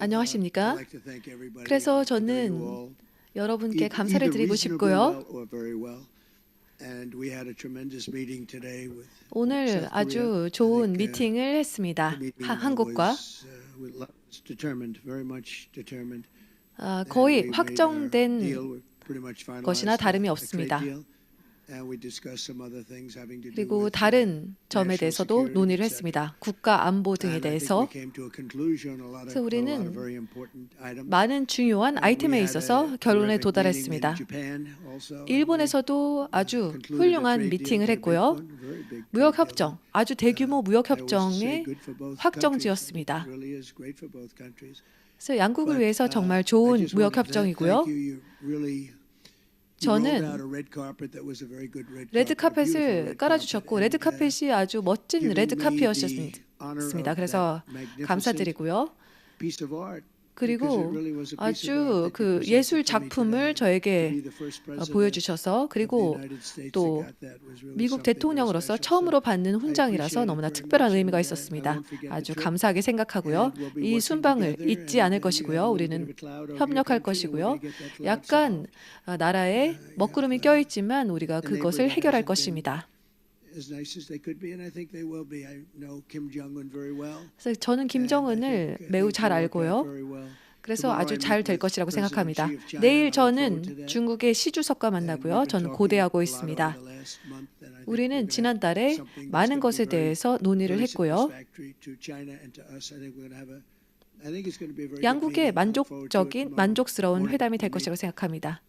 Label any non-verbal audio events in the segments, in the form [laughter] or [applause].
안녕하십니까? 그래서 저는 여러분께 감사를 드리고 싶고요. 오늘 아주 좋은 미팅을 했습니다. 하- 한국과 아, 거의 확정된 것이나 다름이 없습니다. 그리고 다른 점에 대해서도 논의를 했습니다. 국가 안보 등에 대해서 그래서 우리는 많은 중요한 아이템에 있어서 결론에 도달했습니다. 일본에서도 아주 훌륭한 미팅을 했고요. 무역 협정, 아주 대규모 무역 협정의 확정지었습니다. 그래서 양국을 위해서 정말 좋은 무역 협정이고요. 저는 레드 카펫을 깔아주셨고 레드 카펫이 아주 멋진 레드 카펫이었습니다. 그래서 감사드리고요. 그리고 아주 그 예술 작품을 저에게 어, 보여주셔서 그리고 또 미국 대통령으로서 처음으로 받는 훈장이라서 너무나 특별한 의미가 있었습니다. 아주 감사하게 생각하고요. 이 순방을 잊지 않을 것이고요. 우리는 협력할 것이고요. 약간 아, 나라에 먹구름이 껴있지만 우리가 그것을 해결할 것입니다. 그래서 저는 김정은을 매우 잘 알고요. 그래서 아주 잘 될 것이라고 생각합니다. 내일 저는 중국의 시 주석과 만나고요. 저는 고대하고 있습니다. 우리는 지난달에 많은 것에 대해서 논의를 했고요. 양국의 만족적인 만족스러운 회담이 될 것이라고 생각합니다.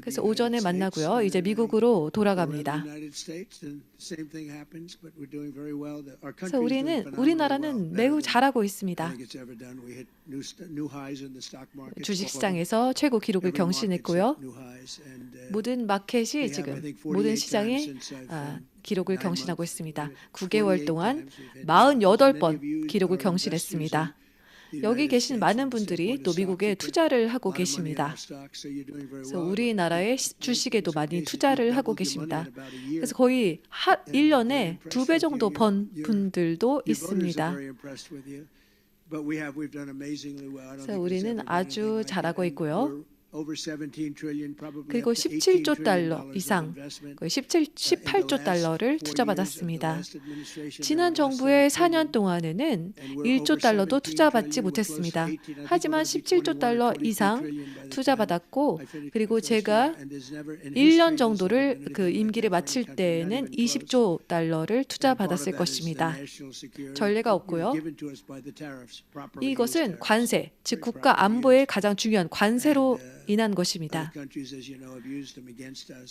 그래서 오전에 만나고요. 이제 미국으로 돌아갑니다. 그래서 우리는 우리나라는 매우 잘하고 있습니다. 주식시장에서 최고 기록을 경신했고요. 모든 마켓이 지금 모든 시장에 아, 기록을 경신하고 있습니다. 9개월 동안 48번 기록을 경신했습니다. 여기 계신 많은 분들이 또 미국에 투자를 하고 계십니다. 그래서 우리나라의 시- 주식에도 많이 투자를 하고 계십니다. 그래서 거의 하, 1년에 두 배 정도 번 분들도 있습니다. 그래서 우리는 아주 잘하고 있고요. 그리고 17조 달러 이상, 거의 17, 18조 달러를 투자받았습니다. 지난 정부의 4년 동안에는 1조 달러도 투자받지 못했습니다. 하지만 17조 달러 이상 투자받았고 그리고 제가 1년 정도를 그 임기를 마칠 때에는 20조 달러를 투자받았을 것입니다. 전례가 없고요. 이것은 관세, 즉 국가 안보의 가장 중요한 관세로 인한 것입니다.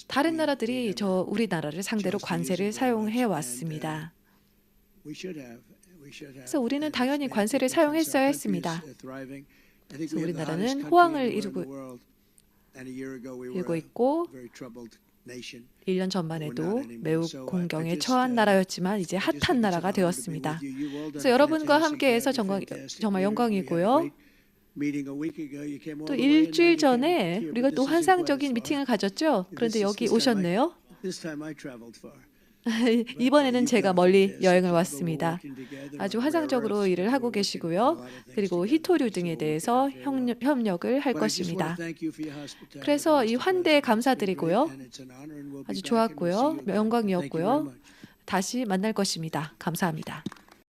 다른 나라들이 저 우리나라를 상대로 관세를 사용해 왔습니다. 그래서 우리는 당연히 관세를 사용했어야 했습니다. 그래서 우리나라는 호황을 이루고 이루고 있고 1년 전만 해도 매우 공경에 처한 나라였지만 이제 핫한 나라가 되었습니다. 그래서 여러분과 함께해서 정말, 정말 영광이고요. 또 일주일 전에 우리가 또 환상적인 미팅을 가졌죠. 그런데 여기 오셨네요. [laughs] 이번에는 제가 멀리 여행을 왔습니다. 아주 화상적으로 일을 하고 계시고요. 그리고 히토류 등에 대해서 협력, 협력 을 할 것입니다. 그래서 이 환대에 감사드리고요. 아주 좋았고요. 영광이었고요. 다시 만날 것입니다. 감사합니다.